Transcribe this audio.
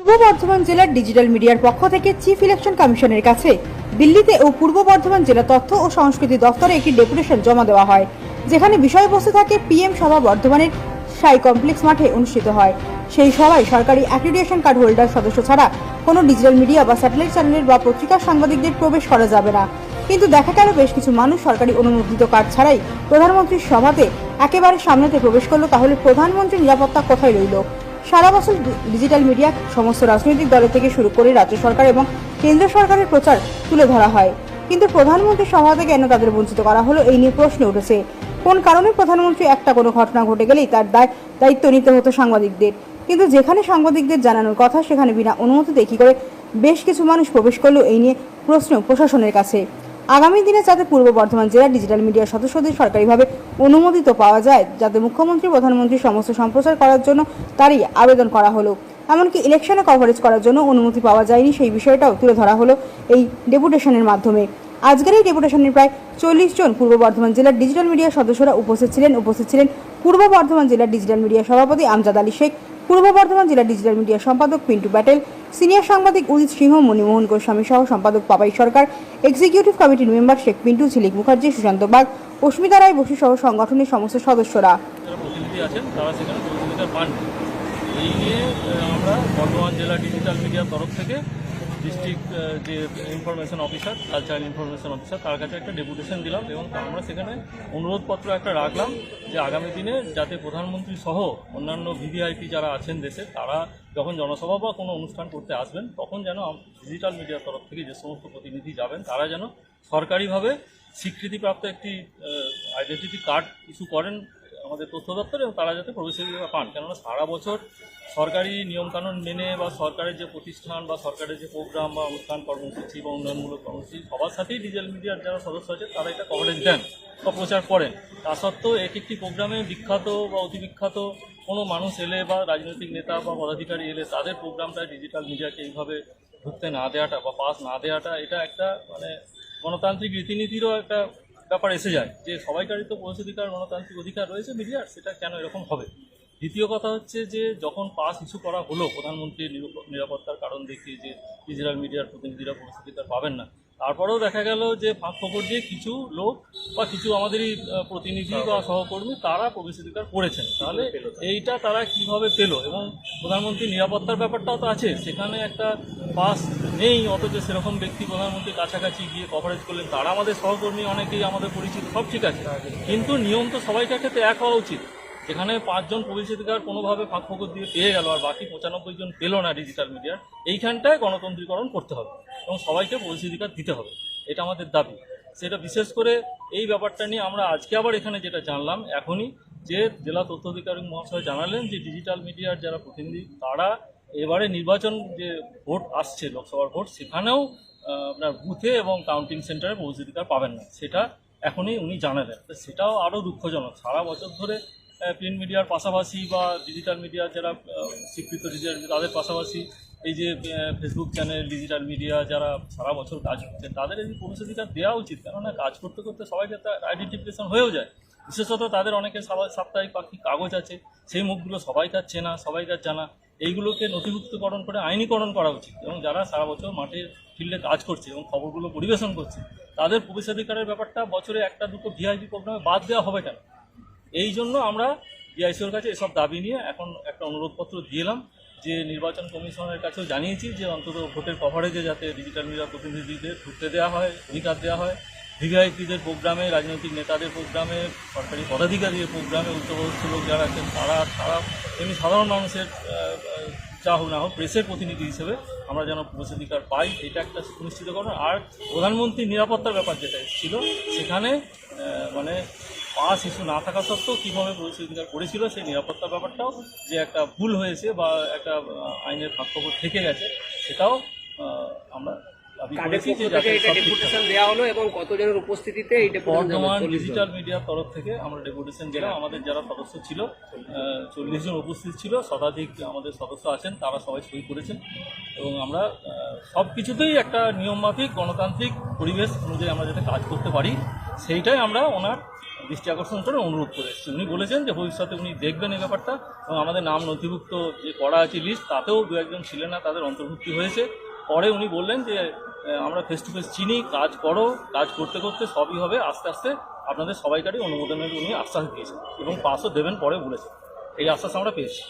পূর্ব বর্ধমান জেলার ডিজিটাল মিডিয়ার পক্ষ থেকে চিফ ইলেকশন কমিশনের কাছে দিল্লিতে ও পূর্ব বর্ধমান জেলা তথ্য ও সংস্কৃতি দফতরে একটি ডেপুটেশন জমা দেওয়া হয়, যেখানে বিষয়বস্তু থাকে পিএম সভা বর্ধমানের সাই কমপ্লেক্স মাঠে অনুষ্ঠিত হয়। সেই সভায় সরকারি অ্যাক্রিডিয়েশন কার্ড হোল্ডার সদস্য ছাড়া কোনো ডিজিটাল মিডিয়া বা স্যাটেলাইট চ্যানেলের বা পত্রিকার সাংবাদিকদের প্রবেশ করা যাবে না। কিন্তু দেখা গেল বেশ কিছু মানুষ সরকারি অনুমোদিত কার্ড ছাড়াই প্রধানমন্ত্রীর সভাতে একেবারে সামনেতে প্রবেশ করল, তাহলে প্রধানমন্ত্রীর নিরাপত্তা কোথায় রইল? সারা বছর ডিজিটাল মিডিয়া সমস্ত রাজনৈতিক দলের থেকে শুরু করে রাজ্য সরকার এবং কেন্দ্র সরকারের প্রচার তুলে ধরা হয়। কিন্তু প্রধানমন্ত্রী থেকে কেন তাদের বঞ্চিত করা হলো এই নিয়ে প্রশ্ন উঠেছে। কোন কারণে প্রধানমন্ত্রী একটা কোনো ঘটনা ঘটে গেলেই তার দায় দায়িত্ব নিতে হতো সাংবাদিকদের? কিন্তু যেখানে সাংবাদিকদের জানানোর কথা, সেখানে বিনা অনুমতিতে কি করে বেশ কিছু মানুষ প্রবেশ করল এই নিয়ে প্রশ্ন প্রশাসনের কাছে। আগামী দিনে যাতে পূর্ব বর্ধমান জেলার ডিজিটাল মিডিয়ার সদস্যদের সরকারিভাবে অনুমোদিত পাওয়া যায়, যাতে মুখ্যমন্ত্রী, প্রধানমন্ত্রী সমস্ত সম্প্রচার করার জন্য তারই আবেদন করা হলো। এমনকি ইলেকশনে কভারেজ করার জন্য অনুমতি পাওয়া যায়নি, সেই বিষয়টাও তুলে ধরা হলো এই ডেপুটেশনের মাধ্যমে। আজকের এই ডেপুটেশনের প্রায় চল্লিশ জন পূর্ব বর্ধমান জেলার ডিজিটাল মিডিয়ার সদস্যরা উপস্থিত ছিলেন। উপস্থিত ছিলেন পূর্ব বর্ধমান জেলার ডিজিটাল মিডিয়া সভাপতি আমজাদ আলী শেখ, পূর্ব বর্ধমান জেলার ডিজিটাল মিডিয়া সম্পাদক পিন্টু প্যাটেল সিনিয়র সাংবাদিক উদিত সিংহ, মণিমোহন গোস্বামী সহ সম্পাদক পাপাই সরকার, এক্সিকিউটিভ কমিটির মেম্বার শেখ পিন্টু ঝিলিক মুখার্জি, সুশান্ত বাগ, অস্মিতা রায় বসু সহ সংগঠনের সমস্ত সদস্যরা। এই নিয়ে আমরা বর্ধমান জেলা ডিজিটাল মিডিয়ার তরফ থেকে ডিস্ট্রিক্ট যে information officer cultural information officer তার কাছে একটা ডেপুটেশন দিলাম এবং আমরা সেখানে অনুরোধপত্র একটা রাখলাম যে আগামী দিনে যাতে প্রধানমন্ত্রী সহ অন্যান্য ভিভিআইপি যারা আছেন দেশে, তারা যখন জনসভা বা কোনো অনুষ্ঠান করতে আসবেন, তখন যেন ডিজিটাল মিডিয়ার তরফ থেকে যে সমস্ত প্রতিনিধি যাবেন, তারা যেন সরকারিভাবে স্বীকৃতিপ্রাপ্ত একটি আইডেন্টিটি কার্ড ইস্যু করেন আমাদের তথ্য দপ্তর এবং তারা যাতে প্রবেশাধিকার পান। কেননা সারা বছর সরকারি নিয়মকানুন মেনে বা সরকারের যে প্রতিষ্ঠান বা সরকারের যে প্রোগ্রাম বা অনুষ্ঠান, কর্মসূচি বা উন্নয়নমূলক কর্মসূচি, সবার সাথেই ডিজিটাল মিডিয়ার যারা সদস্য আছে, তারা এটা কভারেজ দেন বা প্রচার করেন। তা সত্ত্বেও এক একটি প্রোগ্রামে বিখ্যাত বা অতি বিখ্যাত কোনো মানুষ এলে বা রাজনৈতিক নেতা বা পদাধিকারী এলে তাদের প্রোগ্রামটা ডিজিটাল মিডিয়াকে এইভাবে ঢুকতে না দেওয়াটা বা পাস না দেওয়াটা এটা একটা মানে গণতান্ত্রিক রীতিনীতিরও একটা ব্যাপার এসে যায় যে সবাইকারই তো অধিকার, গণতান্ত্রিক অধিকার রয়েছে মিডিয়ার, সেটা কেন এরকম হবে? দ্বিতীয় কথা হচ্ছে যে যখন পাস ইস্যু করা হলো, প্রধানমন্ত্রীর নিরাপ- নিরাপত্তার কারণ দেখিয়ে যে ইসরায়েল মিডিয়ার প্রতিনিধিরা অধিকার পাবেন না তারপরেও দেখা গেল যে ফাঁক ফোকর দিয়ে কিছু লোক বা কিছু আমাদেরই প্রতিনিধি বা সহকর্মী। তারা প্রবেশাধিকার করেছেন। তাহলে এইটা তারা কীভাবে পেল? এবং প্রধানমন্ত্রীর নিরাপত্তার ব্যাপারটাও তো আছে সেখানে একটা পাস নেই অথচ সেরকম ব্যক্তি প্রধানমন্ত্রীর কাছাকাছি গিয়ে কভারেজ করলেন। তারা আমাদের সহকর্মী অনেকেই আমাদের পরিচিত সব ঠিক আছে। কিন্তু নিয়ম তো সবাইকার ক্ষেত্রে এক হওয়া উচিত। যেখানে পাঁচজন প্রবেশাধিকার কোনোভাবে ফাঁক ফোকর দিয়ে পেয়ে গেল আর বাকি পঁচানব্বই জন পেল না ডিজিটাল মিডিয়ার এইখানটায় গণতন্ত্রীকরণ করতে হবে। এবং সবাইকে প্রবেশাধিকার দিতে হবে। এটা আমাদের দাবি। সেটা বিশেষ করে এই ব্যাপারটা নিয়ে আমরা আজকে আবার এখানে যেটা জানলাম, এখনই যে জেলা তথ্য অধিকারী মহাশয় জানালেন যে ডিজিটাল মিডিয়ার যারা প্রতিনিধি, তারা এবারে নির্বাচন যে ভোট আসছে, লোকসভার ভোট, সেখানেও আপনার বুথে এবং কাউন্টিং সেন্টারে প্রবেশাধিকার পাবেন না। সেটা এখনই উনি জানালেন। তো সেটাও আরও দুঃখজনক। সারা বছর ধরে প্রিন্ট মিডিয়ার পাশাপাশি বা ডিজিটাল মিডিয়ার যারা স্বীকৃত ডিজিটাল তাদের পাশাপাশি এই যে ফেসবুক চ্যানেল ডিজিটাল মিডিয়া যারা সারা বছর কাজ করছে তাদের এই প্রবেশাধিকার দেওয়া উচিত। কেননা কাজ করতে করতে সবাইকে তার আইডেন্টিফিকেশন হয়েও যায়। বিশেষত তাদের অনেকে সাপ্তাহিক পাখি কাগজ আছে, সেই মুখগুলো সবাইকার চেনা সবাইকার জানা। এইগুলোকে নথিভুক্তকরণ করে আইনীকরণ করা উচিত। এবং যারা সারা বছর মাঠে ফিল্ডে কাজ করছে এবং খবরগুলো পরিবেশন করছে, তাদের প্রবেশাধিকারের ব্যাপারটা বছরে একটা, দুটো ভিআইপি প্রোগ্রামে বাদ দেওয়া হবে কেন? এই জন্য আমরা ডিআইসিওর কাছে এসব দাবি নিয়ে এখন একটা অনুরোধপত্র দিলাম যে নির্বাচন কমিশনের কাছেও জানিয়েছি যে অন্তত ভোটের কভারেজে যাতে ডিজিটাল মিডিয়া প্রতিনিধিদের ঢুকতে দেওয়া হয়, অধিকার দেওয়া হয়। ভিভিআইপিদের প্রোগ্রামে রাজনৈতিক নেতাদের প্রোগ্রামে সরকারি পদাধিকারীদের প্রোগ্রামে উচ্চপদস্থ লোক যারা আছেন, তারা তারা এমনি সাধারণ মানুষের যা হোক না হোক প্রেসের প্রতিনিধি হিসেবে আমরা যেন প্রবেশাধিকার পাই, এটা একটা সুনিশ্চিত সুনিশ্চিতকরণ আর প্রধানমন্ত্রীর নিরাপত্তার ব্যাপার যেটা ছিল সেখানে মানে পাস ইস্যু না থাকা সত্ত্বেও কীভাবে প্রবেশাধিকার করেছিল সেই নিরাপত্তার ব্যাপারটাও যে একটা ভুল হয়েছে বা একটা আইনের ফাঁকফোকর থেকে গেছে সেটাও আমরা বর্ধমান ডিজিটাল মিডিয়ার তরফ থেকে আমরা ডেপুটেশন দিলাম। আমাদের যারা সদস্য ছিল চল্লিশ জন উপস্থিত ছিল শতাধিক আমাদের সদস্য আছেন তারা সবাই সই করেছেন। এবং আমরা সব কিছুতেই একটা নিয়মমাফিক গণতান্ত্রিক পরিবেশ অনুযায়ী আমরা যাতে কাজ করতে পারি সেইটাই আমরা ওনার দৃষ্টি আকর্ষণ করে অনুরোধ করে এসেছি উনি বলেছেন যে ভবিষ্যতে উনি দেখবেন এই ব্যাপারটা এবং আমাদের নাম নথিভুক্ত যে করা আছে লিস্ট তাতেও দু একজন ছিলেন না, তাদের অন্তর্ভুক্তি হয়েছে। পরে উনি বললেন যে আমরা ফেস টু ফেস চিনি, কাজ করো, কাজ করতে করতে সবই হবে। আস্তে আস্তে আপনাদের সবাইকারই অনুমোদনের উনি আশ্বাস দিয়েছেন এবং পাসও দেবেন পরে বলেছেন। এই আশ্বাস আমরা পেয়েছি।